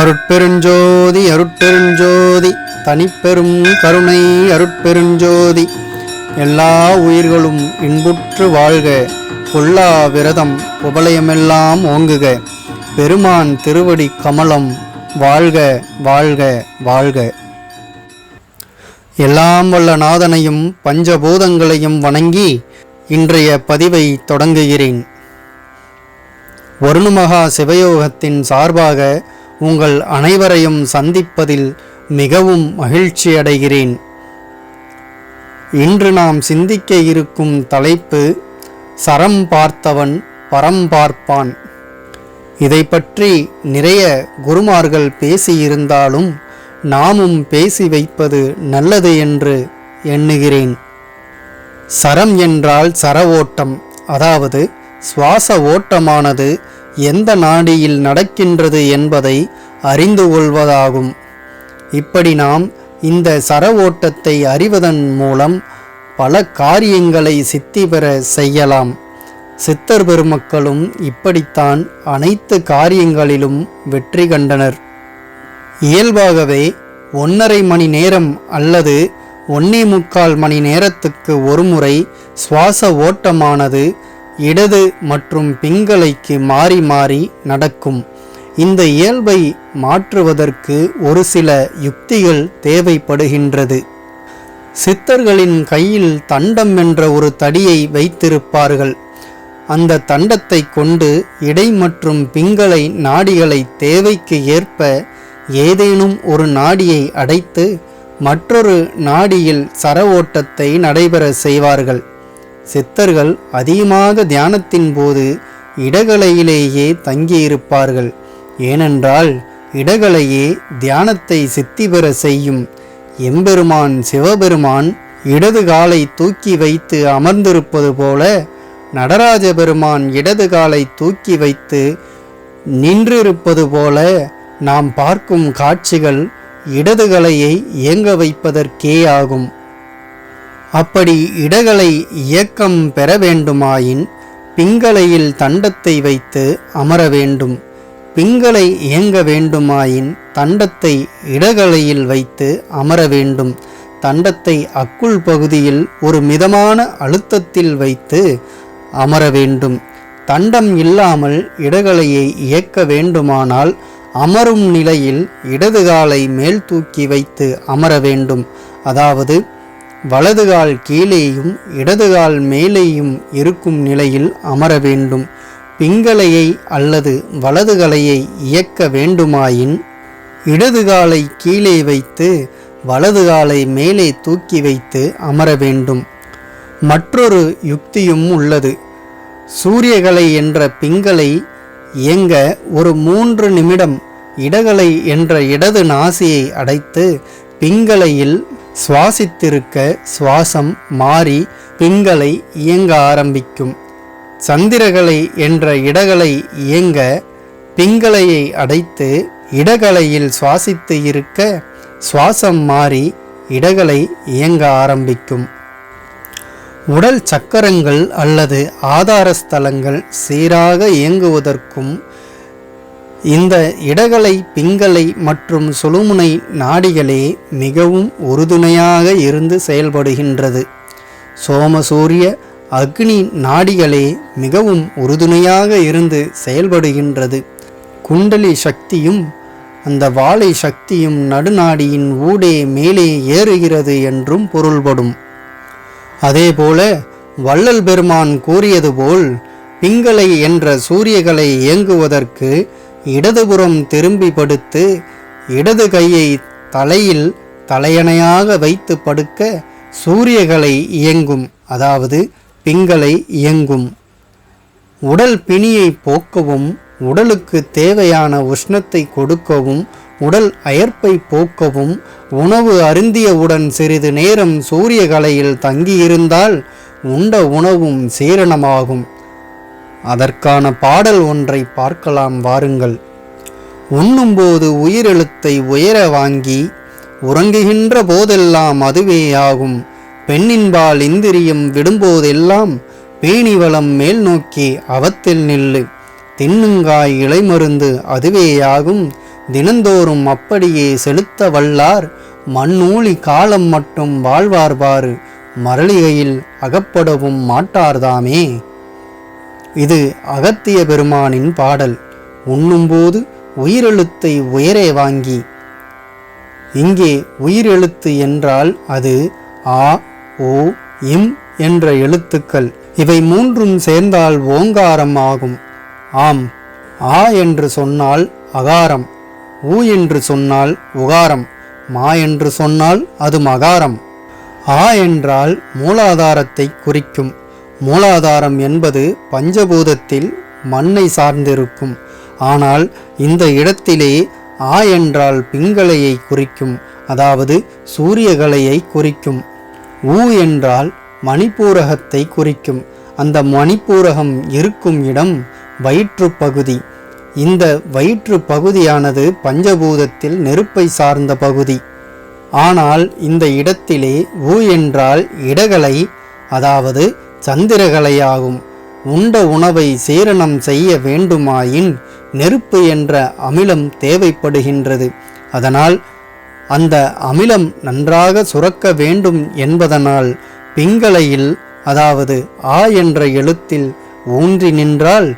அருட்பெருஞ்சோதி அருட்பெருஞ்சோதி தனிப்பெரும் கருணை அருட்பெருஞ்சோதி. எல்லா உயிர்களும் இன்புற்று வாழ்க பொல்லா விரதம் உபலயமெல்லாம் ஓங்குக. பெருமான் திருவடி கமலம் வாழ்க வாழ்க வாழ்க. எல்லாம் வல்ல நாதனையும் பஞ்சபூதங்களையும் வணங்கி இன்றைய பதிவை தொடங்குகிறேன். வருணுமகா சிவயோகத்தின் சார்பாக உங்கள் அனைவரையும் சந்திப்பதில் மிகவும் மகிழ்ச்சி அடைகிறேன் இன்று நாம் சிந்திக்க இருக்கும் தலைப்பு சரம் பார்த்தவன் பரம் பார்ப்பான். இதை பற்றி நிறைய குருமார்கள் பேசியிருந்தாலும் நாமும் பேசி வைப்பது நல்லது என்று எண்ணுகிறேன். சரம் என்றால் சர ஓட்டம் அதாவது சுவாச ஓட்டமானது எந்த நாடியில் நடக்கின்றது என்பதை அறிந்து கொள்வதாகும். இப்படி நாம் இந்த சர ஓட்டத்தை அறிவதன் மூலம் பல காரியங்களை சித்தி பெற செய்யலாம். சித்தர் பெருமக்களும் இப்படித்தான் அனைத்து காரியங்களிலும் வெற்றி கண்டனர். இயல்பாகவே ஒன்றரை மணி நேரம் அல்லது ஒன்னே முக்கால் மணி நேரத்துக்கு ஒருமுறை சுவாச ஓட்டமானது இடது மற்றும் பிங்களைக்கு மாறி மாறி நடக்கும். இந்த இயல்பை மாற்றுவதற்கு ஒரு சில யுக்திகள் தேவைப்படுகின்றது. சித்தர்களின் கையில் தண்டம் என்ற ஒரு தடியை வைத்திருப்பார்கள். அந்த தண்டத்தை கொண்டு இடை மற்றும் பிங்களை நாடிகளை தேவைக்கு ஏற்ப ஏதேனும் ஒரு நாடியை அடைத்து மற்றொரு நாடியில் சர ஓட்டத்தை நடைபெற செய்வார்கள். சித்தர்கள் அதிகமாக தியானத்தின் போது இடகலையிலேயே தங்கியிருப்பார்கள். ஏனென்றால் இடகலையே தியானத்தை சித்தி பெற செய்யும் எம்பெருமான் சிவபெருமான் இடது காலை தூக்கி வைத்து அமர்ந்திருப்பது போல நடராஜ பெருமான் இடது காலை தூக்கி வைத்து நின்றிருப்பது போல நாம் பார்க்கும் காட்சிகள் இடதுகளையை இயங்க வைப்பதற்கே ஆகும் அப்படி இடகளை இயக்கம் பெற வேண்டுமாயின் பிங்களையில் தண்டத்தை வைத்து அமர வேண்டும். பிங்களை இயங்க வேண்டுமாயின் தண்டத்தை இடகலையில் வைத்து அமர வேண்டும். தண்டத்தை அக்குள் பகுதியில் ஒரு மிதமான அழுத்தத்தில் வைத்து அமர வேண்டும். தண்டம் இல்லாமல் இடகலையை இயக்க வேண்டுமானால் அமரும் நிலையில் இடது காலை மேல் தூக்கி வைத்து அமர வேண்டும். அதாவது வலதுகால் கீழேயும் இடதுகால் மேலேயும் இருக்கும் நிலையில் அமர வேண்டும். பிங்களையை அல்லது வலதுகலையை இயக்க வேண்டுமாயின் இடதுகாலை கீழே வைத்து வலதுகாலை மேலே தூக்கி வைத்து அமர வேண்டும். மற்றொரு யுக்தியும் உள்ளது. சூரியகலை என்ற பிங்களை இயங்க ஒரு மூன்று நிமிடம் இடகலை என்ற இடது நாசியை அடைத்து பிங்களையில் சுவாசித்திருக்க சுவாசம் மாறி பிங்களை இயங்க ஆரம்பிக்கும். சந்திரகலை என்ற இடகலை இயங்க பிங்களையை அடைத்து இடகலையில் சுவாசித்து இருக்க சுவாசம் மாறி இடகலை இயங்க ஆரம்பிக்கும். உடல் சக்கரங்கள் அல்லது ஆதார ஸ்தலங்கள் சீராக இயங்குவதற்கும் இந்த இடகலை பிங்களை மற்றும் சுழுமுனை நாடிகளே மிகவும் உறுதுணையாக இருந்து செயல்படுகின்றது. சோமசூரிய அக்னி நாடிகளே மிகவும் உறுதுணையாக இருந்து செயல்படுகின்றது. குண்டலி சக்தியும் அந்த வாழை சக்தியும் நடுநாடியின் ஊடே மேலே ஏறுகிறது என்றும் பொருள்படும். அதேபோல வள்ளல் பெருமான் கூறியது போல் பிங்களை என்ற சூரியகளை இயங்குவதற்கு இடதுபுறம் திரும்பி படுத்து இடது கையை தலையில் தலையணையாக வைத்து படுக்க சூரியகளை இயங்கும் அதாவது பிங்களை இயங்கும். உடல் பிணியை போக்கவும் உடலுக்கு தேவையான உஷ்ணத்தை கொடுக்கவும் உடல் அயற்பை போக்கவும் உணவு அருந்தியவுடன் சிறிது நேரம் சூரிய கலையில் தங்கியிருந்தால் உண்ட உணவும் சீரணமாகும். அதற்கான பாடல் ஒன்றை பார்க்கலாம் வாருங்கள். உண்ணும்போது உயிரெழுத்தை உயர வாங்கி உறங்குகின்ற போதெல்லாம் அதுவேயாகும். பெண்ணின்பால் இந்திரியம் விடும்போதெல்லாம் பேணிவளம் மேல் நோக்கி அவத்தில் நில்லு. தின்னுங்காய் இலைமருந்து அதுவேயாகும். தினந்தோறும் அப்படியே செலுத்த வல்லார். மண்ணூழி காலம் மட்டும் வாழ்வார்பாறு மரளிகையில் அகப்படவும் மாட்டார்தாமே இது அகத்திய பெருமானின் பாடல். உண்ணும்போது உயிரெழுத்தை உயரே வாங்கி. இங்கே உயிரெழுத்து என்றால் அது ஆ ஓ இம் என்ற எழுத்துக்கள். இவை மூன்றும் சேர்ந்தால் ஓங்காரம் ஆகும். ஆம் ஆ என்று சொன்னால் அகாரம். ஊ என்று சொன்னால் உகாரம். மா என்று சொன்னால் அது மகாரம். ஆ என்றால் மூலாதாரத்தை குறிக்கும். மூலாதாரம் என்பது பஞ்சபூதத்தில் மண்ணை சார்ந்திருக்கும். ஆனால் இந்த இடத்திலே ஆ என்றால் பிங்களையை குறிக்கும் அதாவது சூரியகலையை குறிக்கும். ஊ என்றால் மணிப்பூரகத்தை குறிக்கும். அந்த மணிப்பூரகம் இருக்கும் இடம் வயிற்றுப் பகுதி. இந்த வயிற்று பகுதியானது பஞ்சபூதத்தில் நெருப்பை சார்ந்த பகுதி. ஆனால் இந்த இடத்திலே ஊ என்றால் இடகலை அதாவது சந்திரகலையாகும். உண்ட உணவை சீரணம் செய்ய வேண்டுமாயின் நெருப்பு என்ற அமிலம் தேவைப்படுகின்றது. அதனால் அந்த அமிலம் நன்றாக சுரக்க வேண்டும் என்பதனால் பிங்களையில் அதாவது ஆ என்ற எழுத்தில் ஊன்றி நின்றால்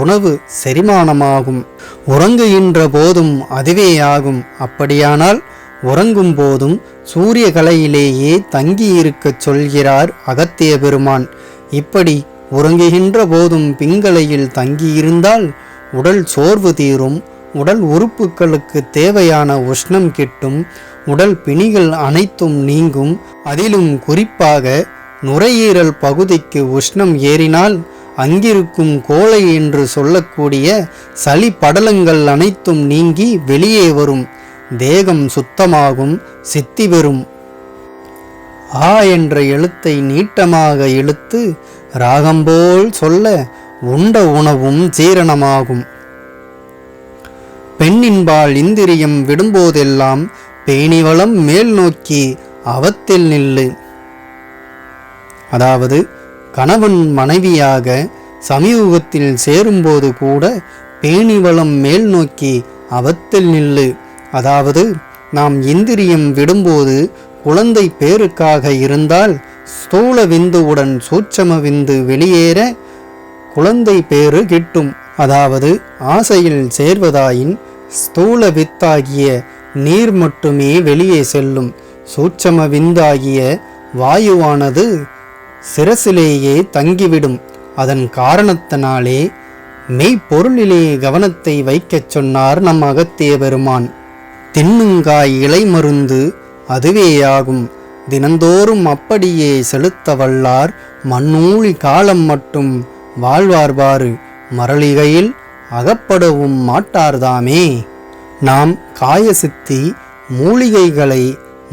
உணவு செரிமானமாகும். உறங்குகின்ற போதும் அதுவேயாகும் அப்படியானால் உறங்கும் போதும் சூரிய கலையிலேயே தங்கியிருக்கச் சொல்கிறார் அகத்திய பெருமான் இப்படி உறங்குகின்ற போதும் பிங்களையில் தங்கியிருந்தால் உடல் சோர்வு தீரும் உடல் உறுப்புகளுக்கு தேவையான உஷ்ணம் கிட்டும் உடல் பிணிகள் அனைத்தும் நீங்கும். அதிலும் குறிப்பாக நுரையீரல் பகுதிக்கு உஷ்ணம் ஏறினால் அங்கிருக்கும் கோழை என்று சொல்லக்கூடிய சளி படலங்கள் அனைத்தும் நீங்கி வெளியே வரும். தேகம் சுத்தமாகும் சித்தி பெறும். ஆ என்ற எழுத்தை நீட்டமாக இழுத்து ராகம்போல் சொல்ல உண்ட உணவும் ஜீரணமாகும். பெண்ணின்பால் இந்திரியம் விடும்போதெல்லாம் பேணிவளம் மேல் நோக்கி அவத்தில் நில்லு. அதாவது கணவன் மனைவியாக சமீபத்தில் சேரும்போது கூட பேணிவளம் மேல் நோக்கி அவத்தில் நில்லு. அதாவது நாம் இந்திரியம் விடும்போது குழந்தை பேருக்காக இருந்தால் ஸ்தூல விந்துவுடன் சூட்சம விந்து வெளியேற குழந்தை பேறு கிட்டும். அதாவது ஆசையில் சேர்வதாயின் ஸ்தூல வித்தாகிய நீர் மட்டுமே வெளியே செல்லும். சூட்சம விந்தாகிய வாயுவானது சிரசிலேயே தங்கிவிடும். அதன் காரணத்தினாலே மெய்ப்பொருளிலே கவனத்தை வைக்கச் சொன்னார் நம் அகத்திய பெருமான். தின்னுங்காய் இலை மருந்து அதுவேயாகும். தினந்தோறும் அப்படியே செலுத்த வல்லார் மண்ணூழி காலம் மட்டும் வாழ்வார்பாறு மரளிகையில் அகப்படவும் மாட்டார்தாமே. நாம் காயசித்தி மூலிகைகளை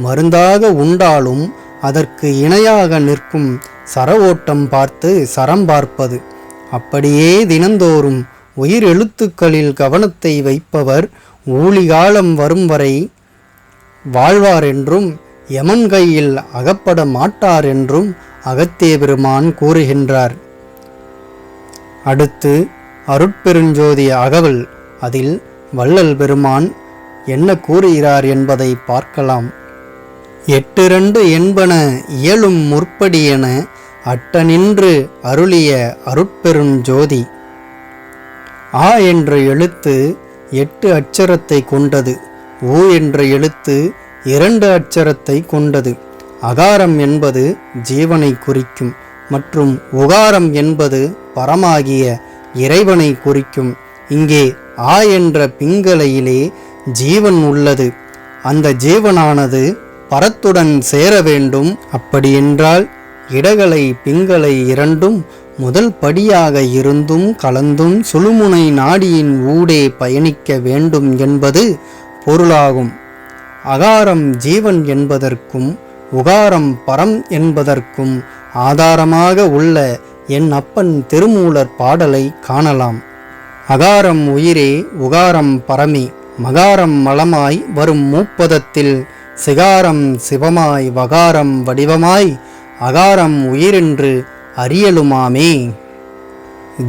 மருந்தாக உண்டாலும் அதற்கு இணையாக நிற்கும் சரவோட்டம் பார்த்து சரம் பார்ப்பது. அப்படியே தினந்தோறும் உயிர் எழுத்துக்களில் கவனத்தை வைப்பவர் ஊழிகாலம் வரும் வரை வாழ்வார் என்றும் யமன் கையில் அகப்பட மாட்டார் என்றும் அகத்திய பெருமான் கூறுகின்றார். அடுத்து அருட்பெருஞ்சோதி அகவல் அதில் வள்ளல் பெருமான் என்ன கூறுகிறார் என்பதை பார்க்கலாம். எட்டிரண்டு என்பன இயலும் முற்படியென அட்டனின்று அருளிய அருட்பெருஞ்சோதி. ஆ என்ற எழுத்து எட்டு அச்சரத்தை கொண்டது. ஊ என்ற எழுத்து இரண்டு அச்சரத்தை கொண்டது. அகாரம் என்பது ஜீவனை குறிக்கும் மற்றும் உகாரம் என்பது பரமாகிய இறைவனை குறிக்கும். இங்கே ஆ என்ற பிங்களையிலே ஜீவன் உள்ளது. அந்த ஜீவனானது பரத்துடன் சேர வேண்டும். அப்படியென்றால் இடகலை பிங்களை இரண்டும் முதல் படியாக இருந்தும் கலந்தும் சுழுமுனை நாடியின் ஊடே பயணிக்க வேண்டும் என்பது பொருளாகும். அகாரம் ஜீவன் என்பதற்கும் உகாரம் பரம் என்பதற்கும் ஆதாரமாக உள்ள என் அப்பன் திருமூலர் பாடலை காணலாம். அகாரம் உயிரே உகாரம் பரமே மகாரம் மலமாய் வரும் மூப்பதத்தில் சிகாரம் சிவமாய் வகாரம் வடிவமாய் அகாரம் உயிரென்று அறியலுமாமே.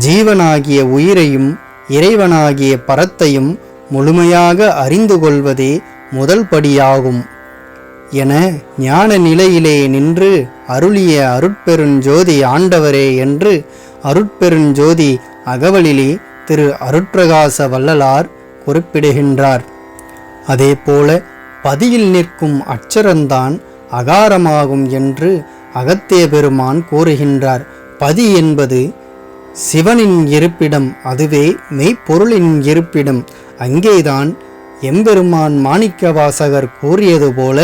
ஜீவனாகிய உயிரையும் இறைவனாகிய பரத்தையும் முழுமையாக அறிந்து கொள்வதே முதல் படியாகும். என ஞான நிலையிலே நின்று அருளிய அருட்பெருஞ்சோதி ஆண்டவரே என்று அருட்பெருஞ்சோதி அகவலிலே திரு அருட்பிரகாச வள்ளலார் குறிப்பிடுகின்றார். அதேபோல பதியில் நிற்கும் அச்சரந்தான் அகாரமாகும் என்று அகத்திய பெருமான் கூறுகின்றார். பதி என்பது சிவனின் இருப்பிடம் அதுவே மெய்ப்பொருளின் இருப்பிடம். அங்கேதான் எம்பெருமான் மாணிக்கவாசகர் கூறியது போல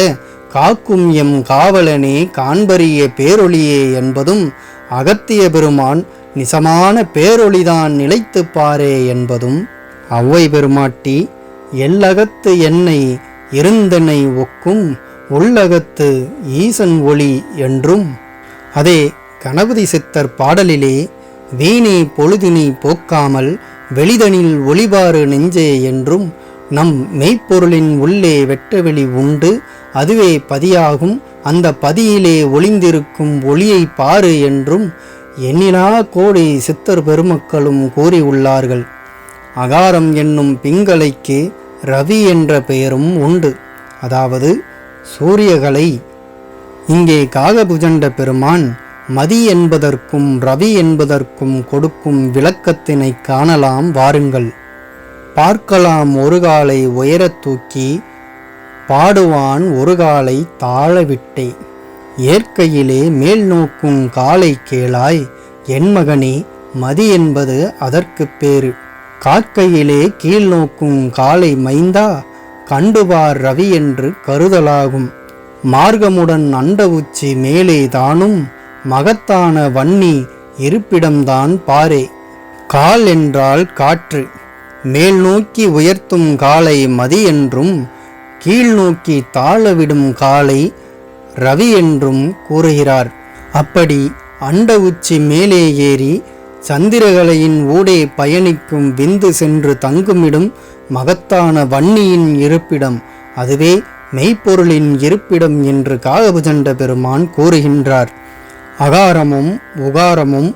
காக்கும் எம் காவலனே காண்பரிய பேரொளியே என்பதும் அகத்திய பெருமான் நிசமான பேரொளிதான் நிலைத்துப் பாரே என்பதும் அவ்வை பெருமாட்டி எல்லகத்து என்னை இருந்தனை ஒக்கும் உள்ளகத்து ஈசன் ஒளி என்றும். அதே கணபதி சித்தர் பாடலிலே வீணே பொழுதினி போக்காமல் வெளிதனில் ஒளிபாறு நெஞ்சே என்றும் நம் மெய்ப்பொருளின் உள்ளே வெட்டவெளி உண்டு அதுவே பதியாகும் அந்த பதியிலே ஒளிந்திருக்கும் ஒளியை பாரு என்றும் எண்ணிலா கோடி சித்தர் பெருமக்களும் கூறியுள்ளார்கள். அகாரம் என்னும் பிங்கலைக்கு ரவி என்ற பெயரும் உண்டு. அதாவது சூரியகலை. இங்கே காகபுஜண்ட பெருமான் மதி என்பதற்கும் ரவி என்பதற்கும் கொடுக்கும் விளக்கத்தினை காணலாம் வாருங்கள். பார்க்கலாம் ஒரு காலை உயரத் தூக்கி பாடுவான் ஒரு காலை தாழவிட்டே இயற்கையிலே மேல் நோக்கும் காலை கேளாய் என் மகனே மதி என்பது அதற்குப் பேரு காக்கையிலே கீழ் நோக்கும் காலை மைந்தா கண்டுபார் ரவி என்று கருதலாகும். மார்க்கமுடன் அண்ட உச்சி மேலே தானும் மகத்தான வன்னி இருப்பிடம்தான் பாரே. கால் என்றால் காற்று. மேல் நோக்கி உயர்த்தும் காலை மதி என்றும் கீழ் நோக்கி தாழவிடும் காலை ரவி என்றும் கூறுகிறார். அப்படி அண்ட உச்சி மேலே ஏறி சந்திரகலையின் ஊடே பயணிக்கும் விந்து சென்று தங்குமிடும் மகத்தான வன்னியின் இருப்பிடம் அதுவே மெய்ப்பொருளின் இருப்பிடம் என்று காகபுஜண்ட பெருமான் கூறுகின்றார். அகாரமும் உகாரமும்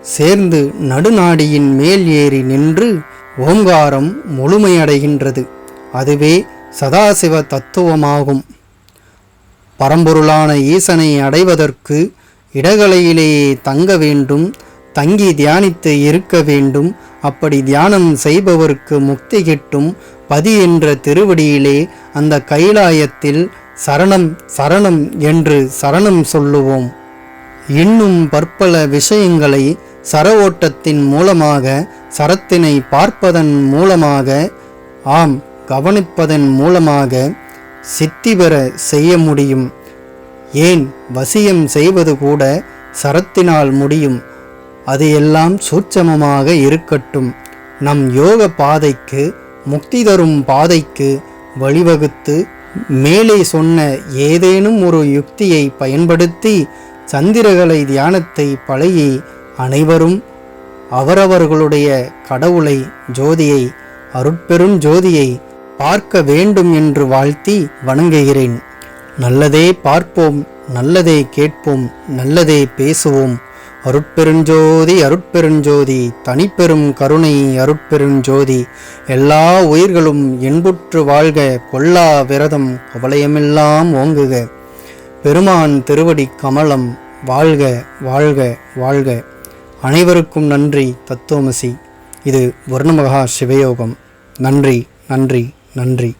சேர்ந்து நடுநாடியின் மேல் ஏறி நின்று ஓங்காரம் முழுமையடைகின்றது. அதுவே சதாசிவ தத்துவமாகும். பரம்பொருளான ஈசனை அடைவதற்கு இடகலையிலேயே தங்க வேண்டும் தங்கி தியானித்து இருக்க வேண்டும். அப்படி தியானம் செய்பவருக்கு முக்தி கிட்டும் பதி என்ற திருவடியிலே அந்த கைலாயத்தில் சரணம் சரணம் என்று சரணம் சொல்லுவோம். இன்னும் பற்பல விஷயங்களை சர ஓட்டத்தின் மூலமாக சரத்தினை பார்ப்பதன் மூலமாக ஆம் கவனிப்பதன் மூலமாக சித்தி பெற செய்ய முடியும். ஏன் வசியம் செய்வது கூட சரத்தினால் முடியும். அது எல்லாம் சூட்சமமாக இருக்கட்டும். நம் யோக பாதைக்கு முக்தி தரும் பாதைக்கு வழிவகுத்து மேலே சொன்ன ஏதேனும் ஒரு யுக்தியை பயன்படுத்தி சந்திரகலை தியானத்தை பழகி அனைவரும் அவரவர்களுடைய கடவுளை ஜோதியை அருட்பெரும் ஜோதியை பார்க்க வேண்டும் என்று வாழ்த்தி வணங்குகிறேன். நல்லதே பார்ப்போம் நல்லதே கேட்போம் நல்லதே பேசுவோம். அருட்பெருஞ்சோதி அருட்பெருஞ்சோதி தனிப்பெரும் கருணை அருட்பெருஞ்சோதி எல்லா உயிர்களும் என்புற்று வாழ்க கொல்லா விரதம் கவலையமெல்லாம் ஓங்குக. பெருமான் திருவடி கமலம் வாழ்க வாழ்க வாழ்க. அனைவருக்கும் நன்றி தத்துவமசி. இது வர்ணமகா சிவயோகம். நன்றி நன்றி நன்றி.